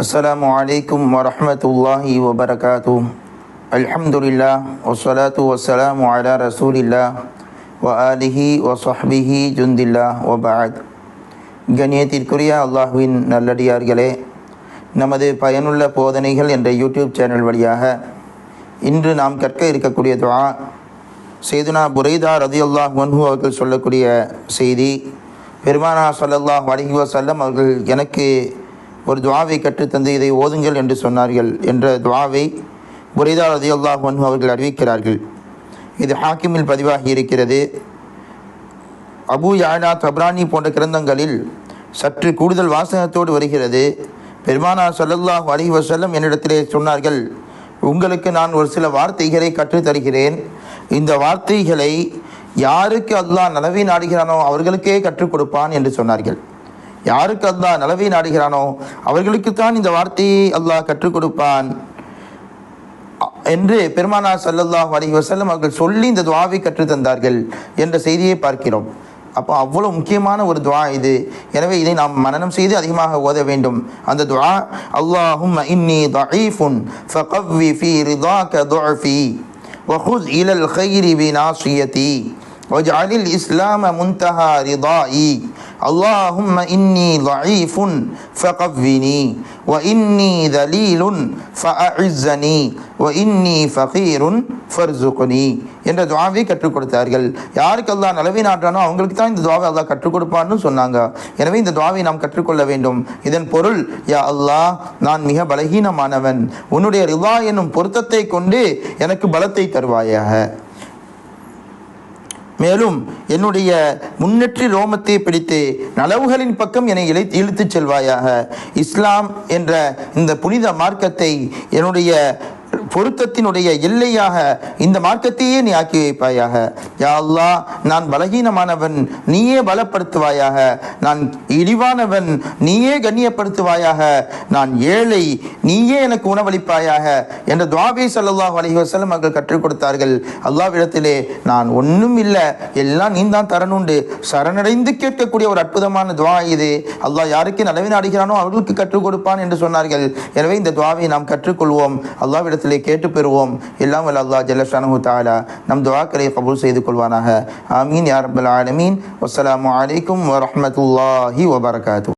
السلام عليكم ورحمة الله وبركاته الحمد لله والصلاة والسلام على رسول الله وآله وصحبه جند الله وبعد கண்ணியத்திற்குரிய அல்லாஹுவின் நல்லடியார்களே நமது பயனுள்ள போதனைகள் என்ற யூடியூப் சேனல் வழியாக இன்று நாம் கற்க இருக்கக்கூடிய துவா செய்துனா புரைதா ரதியுல்லாஹ் மன்ஹு அவர்கள் சொல்லக்கூடிய செய்தி பெருமானா ஸல்லல்லாஹு அலைஹி வஸல்லம் அவர்கள் எனக்கு ஒரு துவாவை கற்றுத்தந்து இதை ஓதுங்கள் என்று சொன்னார்கள் என்ற துவாவை முரேதா அதி அல்லாஹ் மன்ஹு அவர்கள் அறிவிக்கிறார்கள். இது ஹாக்கிமில் பதிவாகி இருக்கிறது. அபு யானா தப்ரானி போன்ற கிரந்தங்களில் சற்று கூடுதல் வாசகத்தோடு வருகிறது. பெருமானா சல்லல்லாஹ் அலைஹி வசல்லம் என்னிடத்திலே சொன்னார்கள் உங்களுக்கு நான் ஒரு சில வார்த்தைகளை கற்றுத் தருகிறேன். இந்த வார்த்தைகளை யாருக்கு அல்லாஹ் நலவை நாடுகிறானோ அவர்களுக்கே கற்றுக் கொடுப்பான் என்று சொன்னார்கள். யாருக்கு அல்லாஹ் நலவை நாடுகிறானோ அவர்களுக்குத்தான் இந்த வார்த்தையை அல்லாஹ் கற்றுக் கொடுப்பான் என்று பெருமானார் ஸல்லல்லாஹு அலைஹி வஸல்லம் அவர்கள் சொல்லி இந்த துவாவை கற்றுத் தந்தார்கள் என்ற செய்தியை பார்க்கிறோம் அப்போ அவ்வளோ முக்கியமான ஒரு துவா இது எனவே இதை நாம் மனனம் செய்து அதிகமாக ஓத வேண்டும் அந்த துவா அல்லாஹும் இன்னி தஈஃபுன் ஃபகவ்வி ஃபீ ரிதாக்க துஅஃபி وخذ إلى الخير بناصيتي واجعل الإسلام منتهى رضائي اللهم إني ضعيف فقوّني وإني ذليل فأعزني وإني فقير فارزقني என்ற துவாவை கற்றுக் கொடுத்தார்கள் யாருக்கு அல்லாஹ் நலவை நாட்டானோ அவங்களுக்கு தான் இந்த துவாவை அல்லாஹ் கற்றுக் கொடுப்பான்னு சொன்னாங்க எனவே இந்த துவாவை நாம் கற்றுக்கொள்ள வேண்டும் இதன் பொருள் யா அல்லாஹ் நான் மிக பலகீனமானவன் உன்னுடைய ரிவா என்னும் பொருத்தத்தை கொண்டு எனக்கு பலத்தை தருவாயாக மேலும் என்னுடைய முன்னெற்றி ரோமத்தை பிடித்து நலவுகளின் பக்கம் என்னை இழை இழுத்துச் செல்வாயாக. இஸ்லாம் என்ற இந்த புனித மார்க்கத்தை என்னுடைய பொருத்தத்தினுடைய எல்லையாக இந்த மார்க்கத்தையே நீ ஆக்கி வைப்பாயாக. யா அல்லாஹ் நான் பலகீனமானவன் நீயே பலப்படுத்துவாயாக. நான் இழிவானவன் நீயே கண்ணியப்படுத்துவாயாக. நான் ஏழை நீயே எனக்கு உணவளிப்பாயாக என்ற துவாபி சல்லாஹ் அலிஹசலம் அவர்கள் கற்றுக் கொடுத்தார்கள். அல்லாவிடத்திலே நான் ஒன்றும் இல்லை எல்லாம் நீ தான் தரணுண்டு. சரணடைந்து கேட்கக்கூடிய ஒரு அற்புதமான துவா இது. அல்லாஹ் யாருக்கு நலவை நாடுகிறானோ அவர்களுக்கு கற்றுக் கொடுப்பான் என்று சொன்னார்கள். எனவே இந்த துவாவை நாம் கற்றுக்கொள்வோம். அல்லாவிடத்திலே கேட்டு பெறுவோம் எல்லாம் வல்ல அல்லாஹ் ஜல்லஷானு தாலா நம் துவாக்களை கபூல் செய்து கொள்வானாக ஆமீன் யா ரப்பல் ஆலமீன் வஸ்ஸலாமு அலைக்கும் வரஹ்மத்துல்லாஹி வபரகாத்து